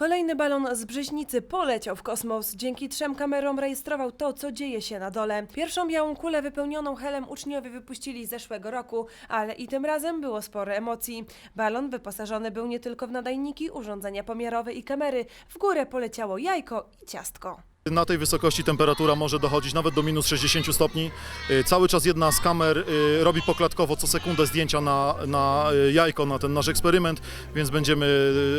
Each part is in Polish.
Kolejny balon z Brzeźnicy poleciał w kosmos. Dzięki trzem kamerom rejestrował to, co dzieje się na dole. Pierwszą białą kulę wypełnioną helem uczniowie wypuścili zeszłego roku, ale i tym razem było sporo emocji. Balon wyposażony był nie tylko w nadajniki, urządzenia pomiarowe i kamery. W górę poleciało jajko i ciastko. Na tej wysokości temperatura może dochodzić nawet do minus 60 stopni. Y, Cały czas jedna z kamer y, robi poklatkowo co sekundę zdjęcia na, na y, jajko, na ten nasz eksperyment, więc będziemy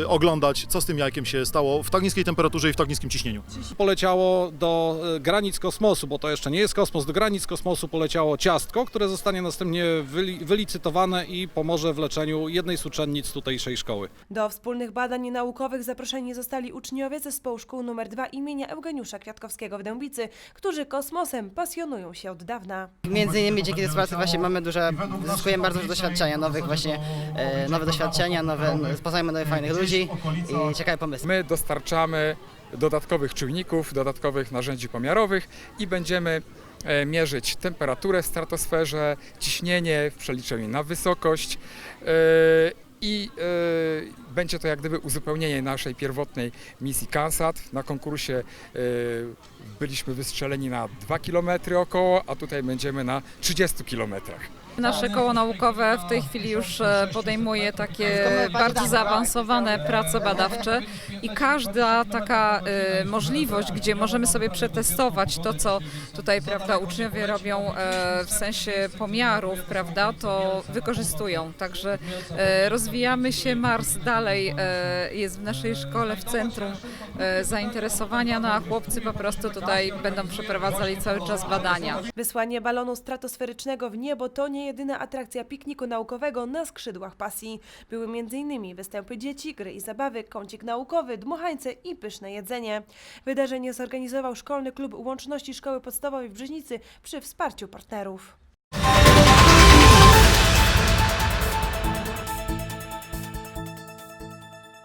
oglądać, co z tym jajkiem się stało w tak niskiej temperaturze i w tak niskim ciśnieniu. poleciało do granic kosmosu, bo to jeszcze nie jest kosmos, do granic kosmosu poleciało ciastko, które zostanie następnie wyli- wylicytowane i pomoże w leczeniu jednej z uczennic tutejszej szkoły. Do wspólnych badań naukowych zaproszeni zostali uczniowie zespołu szkół nr 2 imienia Eugeniusza Kwiatkowskiego w Dębicy, którzy kosmosem pasjonują się od dawna. Między innymi dzięki tej współpracy właśnie mamy duże, zyskujemy bardzo dużo doświadczenia, nowych właśnie, e, nowe doświadczenia, nowe, poznajemy nowych fajnych ludzi i ciekawe pomysły. My dostarczamy dodatkowych czujników, dodatkowych narzędzi pomiarowych i będziemy e, mierzyć temperaturę w stratosferze, ciśnienie w przeliczeniu na wysokość e, i e, będzie to jak gdyby uzupełnienie naszej pierwotnej misji CANSAT. Na konkursie e, byliśmy wystrzeleni na 2 km około, a tutaj będziemy na 30 kilometrach. Nasze koło naukowe w tej chwili już e, podejmuje takie bardzo zaawansowane prace badawcze i każda taka e, możliwość, gdzie możemy sobie przetestować to, co tutaj prawda, uczniowie robią w sensie pomiarów, prawda, to wykorzystują. Także rozwijamy się, Mars dalej e, jest w naszej szkole w centrum e, zainteresowania, no a chłopcy po prostu tutaj będą przeprowadzali cały czas badania. Wysłanie balonu stratosferycznego w niebo to nie jedyna atrakcja pikniku naukowego na skrzydłach pasji. Były m.in. występy dzieci, gry i zabawy, kącik naukowy, dmuchańce i pyszne jedzenie. Wydarzenie zorganizował Szkolny Klub Łączności Szkoły Podstawowej w Brzeźnicy przy wsparciu partnerów.